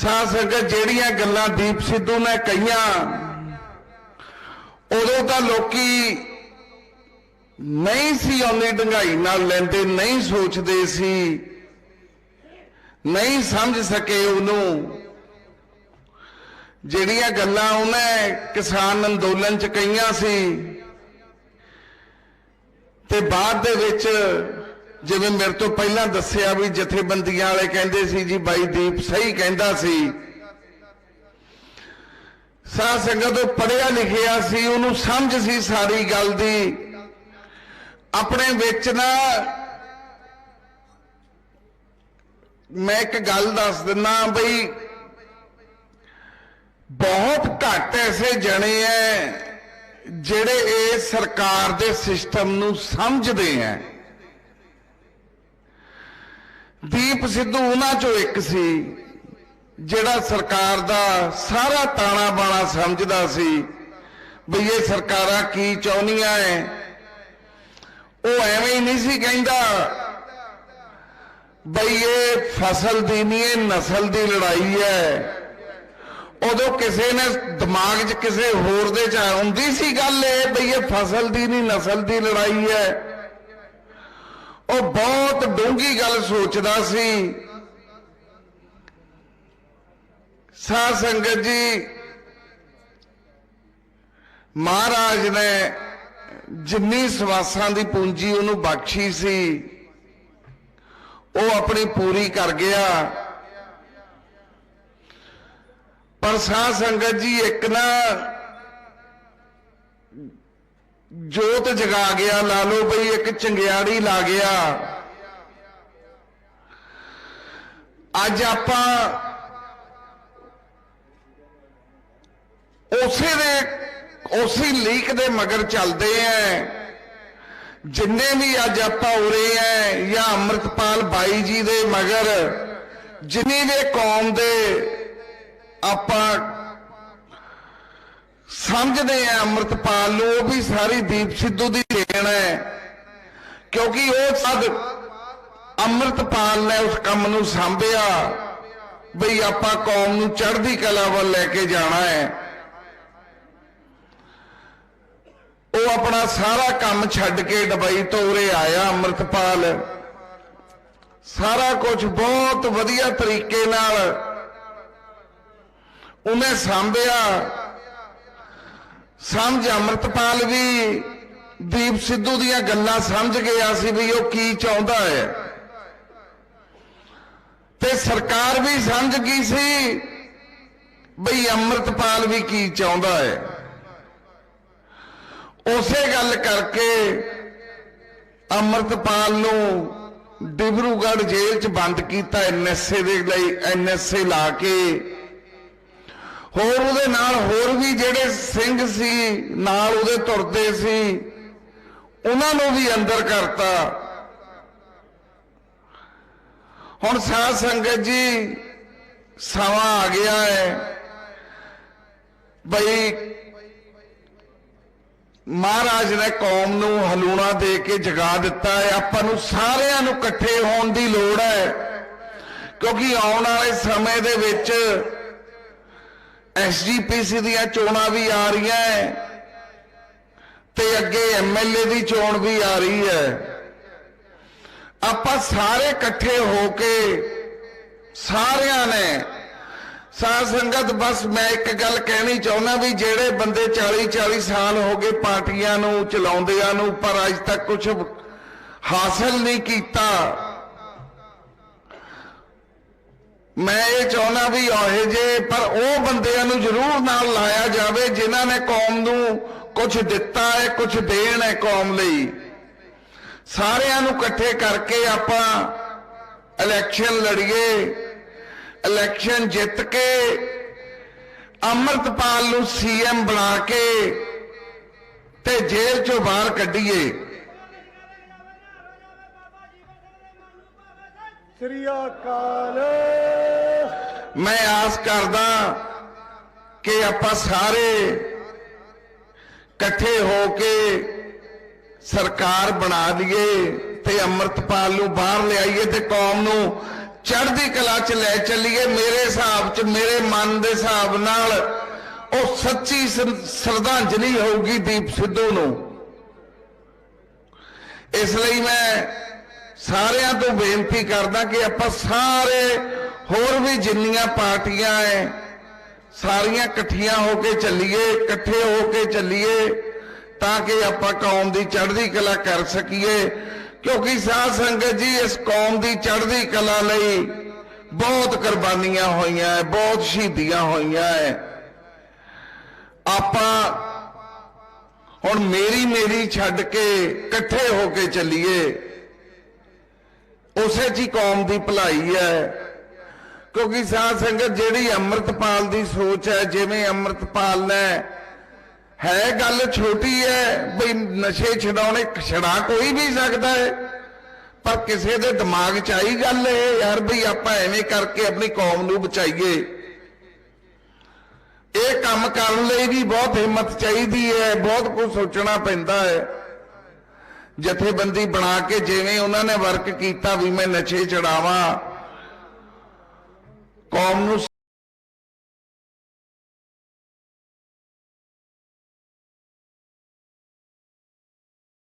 ਸਾਧ ਸੰਗਤ ਜਿਹੜੀਆਂ ਗੱਲਾਂ ਦੀਪ ਸਿੱਧੂ ਨੇ ਕਹੀਆਂ, ਉਦੋਂ ਤਾਂ ਲੋਕੀ ਨਹੀਂ ਸੀ ਉਹਨੀ ਡੰਗਾਈ ਨਾਲ ਲੈਂਦੇ, ਨਹੀਂ ਸੋਚਦੇ ਸੀ, ਨਹੀਂ ਸਮਝ ਸਕੇ ਉਹਨੂੰ। ਜਿਹੜੀਆਂ ਗੱਲਾਂ ਉਹਨੇ ਕਿਸਾਨ ਅੰਦੋਲਨ ਚ ਕਹੀਆਂ ਸੀ, ਤੇ ਬਾਅਦ ਦੇ ਵਿੱਚ ਜਿਵੇਂ ਮੇਰੇ ਤੋਂ ਪਹਿਲਾਂ ਦੱਸਿਆ ਵੀ ਜਥੇਬੰਦੀਆਂ ਵਾਲੇ ਕਹਿੰਦੇ ਸੀ ਜੀ ਬਾਈ ਦੀਪ ਸਹੀ ਕਹਿੰਦਾ ਸੀ। ਸਾਧ ਸੰਗਤ ਉਹ ਪੜਿਆ ਲਿਖਿਆ ਸੀ, ਉਹਨੂੰ ਸਮਝ ਸੀ ਸਾਰੀ ਗੱਲ ਦੀ। ਆਪਣੇ ਵਿੱਚ ਨਾ ਮੈਂ ਇੱਕ ਗੱਲ ਦੱਸ ਦਿੰਦਾ ਬਈ, ਬਹੁਤ ਘੱਟ ਐਸੇ ਜਣੇ ਐ ਜਿਹੜੇ ਇਹ ਸਰਕਾਰ ਦੇ ਸਿਸਟਮ ਨੂੰ ਸਮਝਦੇ ਐ। ਦੀਪ ਸਿੱਧੂ ਉਹਨਾਂ ਚੋਂ ਇੱਕ ਸੀ, ਜਿਹੜਾ ਸਰਕਾਰ ਦਾ ਸਾਰਾ ਤਾਣਾ ਬਾਣਾ ਸਮਝਦਾ ਸੀ ਵੀ ਇਹ ਸਰਕਾਰਾਂ ਕੀ ਚਾਹੁੰਦੀਆਂ ਐ। ਉਹ ਐਵੇਂ ਹੀ ਨਹੀਂ ਸੀ ਕਹਿੰਦਾ ਬਈ ਇਹ ਫਸਲ ਦੀ ਨਹੀਂ, ਇਹ ਨਸਲ ਦੀ ਲੜਾਈ ਹੈ ਉਦੋਂ ਕਿਸੇ ਨੇ ਦਿਮਾਗ 'ਚ ਕਿਸੇ ਹੋਰ ਦੇ 'ਚ ਆਉਂਦੀ ਸੀ ਗੱਲ ਇਹ ਬਈ ਇਹ ਫਸਲ ਦੀ ਨਹੀਂ, ਨਸਲ ਦੀ ਲੜਾਈ ਹੈ ਉਹ ਬਹੁਤ ਡੂੰਗੀ ਗੱਲ ਸੋਚਦਾ ਸੀ। ਸਾਧ ਸੰਗਤ ਜੀ, ਮਹਾਰਾਜ ਨੇ ਜਿੰਨੀ ਸਵਾਸਾਂ ਦੀ ਪੂੰਜੀ ਉਹਨੂੰ ਬਖਸ਼ੀ ਸੀ, ਉਹ ਆਪਣੀ ਪੂਰੀ ਕਰ ਗਿਆ। ਪਰ ਸਾਧ ਸੰਗਤ ਜੀ, ਇੱਕ ਨਾ ਜੋਤ ਜਗਾ ਗਿਆ, ਲਾ ਲਓ ਬਈ ਇੱਕ ਚੰਗਿਆੜੀ ਲਾ ਗਿਆ। ਅੱਜ ਆਪਾਂ ਉਸੇ ਦੇ, ਉਸੇ ਲੀਕ ਦੇ ਮਗਰ ਚੱਲਦੇ ਆਂ ਜਿੰਨੇ ਵੀ ਅੱਜ ਆਪਾਂ ਉਰੇ ਆਂ ਜਾਂ ਅੰਮ੍ਰਿਤਪਾਲ ਬਾਈ ਜੀ ਦੇ ਮਗਰ, ਜਿੰਨੀ ਵੀ ਕੌਮ ਦੇ ਆਪਾਂ ਸਮਝਦੇ ਆ ਅੰਮ੍ਰਿਤਪਾਲ ਨੂੰ, ਉਹ ਵੀ ਸਾਰੀ ਦੀਪ ਸਿੱਧੂ ਦੀ ਦੇਣ ਹੈ। ਕਿਉਂਕਿ ਉਹ ਸਦ ਅੰਮ੍ਰਿਤਪਾਲ ਨੇ ਉਸ ਕੰਮ ਨੂੰ ਸੰਭਿਆ। ਬਈ ਆਪਾਂ ਕੌਮ ਨੂੰ ਚੜ੍ਹਦੀ ਕਲਾ ਵੱਲ ਲੈ ਕੇ ਜਾਣਾ ਹੈ। ਉਹ ਆਪਣਾ ਸਾਰਾ ਕੰਮ ਛੱਡ ਕੇ ਦੁਬਈ ਤੋਂ ਉਰੇ ਆਇਆ ਅੰਮ੍ਰਿਤਪਾਲ। ਸਾਰਾ ਕੁਝ ਬਹੁਤ ਵਧੀਆ ਤਰੀਕੇ ਨਾਲ ਉਹਨੇ ਸੰਭਿਆ। ਸਮਝ ਅੰਮ੍ਰਿਤਪਾਲ ਵੀ ਦੀਪ ਸਿੱਧੂ ਦੀਆਂ ਗੱਲਾਂ ਸਮਝ ਗਿਆ ਸੀ ਵੀ ਉਹ ਕੀ ਚਾਹੁੰਦਾ ਹੈ। ਤੇ ਸਰਕਾਰ ਵੀ ਸਮਝ ਗਈ ਸੀ ਬਈ ਅੰਮ੍ਰਿਤਪਾਲ ਵੀ ਕੀ ਚਾਹੁੰਦਾ ਹੈ। ਉਸੇ ਗੱਲ ਕਰਕੇ ਅੰਮ੍ਰਿਤਪਾਲ ਨੂੰ ਡਿਬਰੂਗੜ੍ਹ ਜੇਲ੍ਹ 'ਚ ਬੰਦ ਕੀਤਾ ਐਨਐਸਏ ਦੇ ਲਈ ਐਨਐਸਏ ਲਾ ਕੇ ਹੋਰ ਉਹਦੇ ਨਾਲ ਹੋਰ ਵੀ ਜਿਹੜੇ ਸਿੰਘ ਸੀ, ਨਾਲ ਉਹਦੇ ਤੁਰਦੇ ਸੀ, ਉਹਨਾਂ ਨੂੰ ਵੀ ਅੰਦਰ ਕਰਤਾ। ਹੁਣ ਸਾਧ ਸੰਗਤ ਜੀ, ਸਮਾਂ ਆ ਗਿਆ ਹੈ। ਬਈ ਮਹਾਰਾਜ ਨੇ ਕੌਮ ਨੂੰ ਹਲੂਣਾ ਦੇ ਕੇ ਜਗਾ ਦਿੱਤਾ ਹੈ। ਆਪਾਂ ਨੂੰ ਸਾਰਿਆਂ ਨੂੰ ਇਕੱਠੇ ਹੋਣ ਦੀ ਲੋੜ ਹੈ। ਕਿਉਂਕਿ ਆਉਣ ਵਾਲੇ ਸਮੇਂ ਦੇ ਵਿੱਚ ਐਸਜੀਪੀਸੀ ਦੀਆਂ ਚੋਣਾਂ ਵੀ ਆ ਰਹੀਆਂ ਤੇ ਅੱਗੇ ਐਮਐਲਏ ਦੀ ਚੋਣ ਵੀ ਆ ਰਹੀ ਹੈ ਆਪਾਂ ਸਾਰੇ ਇਕੱਠੇ ਹੋ ਕੇ ਸਾਰਿਆਂ ਨੇ ਸਾਧ ਸੰਗਤ, ਬਸ ਮੈਂ ਇੱਕ ਗੱਲ ਕਹਿਣੀ ਚਾਹੁੰਦਾ ਵੀ ਜਿਹੜੇ ਬੰਦੇ 40 40 ਸਾਲ ਹੋ ਗਏ ਪਾਰਟੀਆਂ ਨੂੰ ਚਲਾਉਂਦਿਆਂ ਨੂੰ, ਪਰ ਅੱਜ ਤੱਕ ਕੁਝ ਹਾਸਲ ਨਹੀਂ ਕੀਤਾ। ਮੈਂ ਇਹ ਚਾਹੁੰਦਾ ਵੀ ਇਹੋ ਜੇ ਪਰ ਉਹ ਬੰਦਿਆਂ ਨੂੰ ਜ਼ਰੂਰ ਨਾਲ ਲਾਇਆ ਜਾਵੇ ਜਿਨ੍ਹਾਂ ਨੇ ਕੌਮ ਨੂੰ ਕੁਝ ਦਿੱਤਾ ਹੈ ਕੁਝ ਦੇਣ ਹੈ ਕੌਮ ਲਈ। ਸਾਰਿਆਂ ਨੂੰ ਇਕੱਠੇ ਕਰਕੇ ਆਪਾਂ ਇਲੈਕਸ਼ਨ ਲੜੀਏ, ਇਲੈਕਸ਼ਨ ਜਿੱਤ ਕੇ, ਅੰਮ੍ਰਿਤਪਾਲ ਨੂੰ ਸੀਐਮ ਬਣਾ ਕੇ ਤੇ ਜੇਲ੍ਹ ਚੋਂ ਬਾਹਰ ਕੱਢੀਏ। ਸ੍ਰੀ ਅਕਾਲ! ਮੈਂ ਆਸ ਕਰਦਾ ਕਿ ਆਪਾਂ ਸਾਰੇ ਇਕੱਠੇ ਹੋ ਕੇ ਸਰਕਾਰ ਬਣਾ ਲਈਏ ਤੇ ਅੰਮ੍ਰਿਤਪਾਲ ਨੂੰ ਬਾਹਰ ਲਿਆਈਏ ਤੇ ਕੌਮ ਨੂੰ ਚੜ੍ਹਦੀ ਕਲਾ ਚ ਲੈ ਚੱਲੀਏ। ਮੇਰੇ ਹਿਸਾਬ ਚ, ਮੇਰੇ ਮਨ ਦੇ ਹਿਸਾਬ ਨਾਲ ਉਹ ਸੱਚੀ ਸ਼ਰਧਾਂਜਲੀ ਹੋਊਗੀ ਦੀਪ ਸਿੱਧੂ ਨੂੰ। ਇਸ ਲਈ ਮੈਂ ਸਾਰਿਆਂ ਤੋਂ ਬੇਨਤੀ ਕਰਦਾ ਕਿ ਆਪਾਂ ਸਾਰੇ ਹੋਰ ਵੀ ਜਿੰਨੀਆਂ ਪਾਰਟੀਆਂ ਐ, ਸਾਰੀਆਂ ਇਕੱਠੀਆਂ ਹੋ ਕੇ ਚੱਲੀਏ, ਇਕੱਠੇ ਹੋ ਕੇ ਚੱਲੀਏ, ਤਾਂ ਕਿ ਆਪਾਂ ਕੌਮ ਦੀ ਚੜ੍ਹਦੀ ਕਲਾ ਕਰ ਸਕੀਏ। ਕਿਉਂਕਿ ਸਾਧ ਸੰਗਤ ਜੀ, ਇਸ ਕੌਮ ਦੀ ਚੜ੍ਹਦੀ ਕਲਾ ਲਈ ਬਹੁਤ ਕੁਰਬਾਨੀਆਂ ਹੋਈਆਂ ਹੈ ਬਹੁਤ ਸ਼ਹੀਦੀਆਂ ਹੋਈਆਂ ਹੈ ਆਪਾਂ ਹੁਣ ਮੇਰੀ ਮੇਰੀ ਛੱਡ ਕੇ ਇਕੱਠੇ ਹੋ ਕੇ ਚੱਲੀਏ, ਉਸੇ 'ਚ ਹੀ ਕੌਮ ਦੀ ਭਲਾਈ ਹੈ ਕਿਉਂਕਿ ਸਾਧ ਸੰਗਤ ਜਿਹੜੀ ਅੰਮ੍ਰਿਤਪਾਲ ਦੀ ਸੋਚ ਹੈ, ਜਿਵੇਂ ਅੰਮ੍ਰਿਤਪਾਲ ਨੇ, ਹੈ ਗੱਲ ਛੋਟੀ ਹੈ, ਬਈ ਨਸ਼ੇ ਛਡਾਉਣੇ ਛਡਾ ਕੋਈ ਵੀ ਸਕਦਾ ਹੈ, ਪਰ ਕਿਸੇ ਦੇ ਦਿਮਾਗ 'ਚ ਆਈ ਗੱਲ ਹੈ ਯਾਰ ਬਈ ਆਪਾਂ ਐਵੇਂ ਕਰਕੇ ਆਪਣੀ ਕੌਮ ਨੂੰ ਬਚਾਈਏ। ਇਹ ਕੰਮ ਕਰਨ ਲਈ ਵੀ ਬਹੁਤ ਹਿੰਮਤ ਚਾਹੀਦੀ ਹੈ, ਬਹੁਤ ਕੁਝ ਸੋਚਣਾ ਪੈਂਦਾ ਹੈ। ਜਥੇਬੰਦੀ ਬਣਾ ਕੇ ਜਿਵੇਂ ਉਹਨਾਂ ਨੇ ਵਰਕ ਕੀਤਾ ਵੀ ਮੈਂ ਨਸ਼ੇ ਛਡਾਵਾਂ ਕੌਮ ਨੂੰ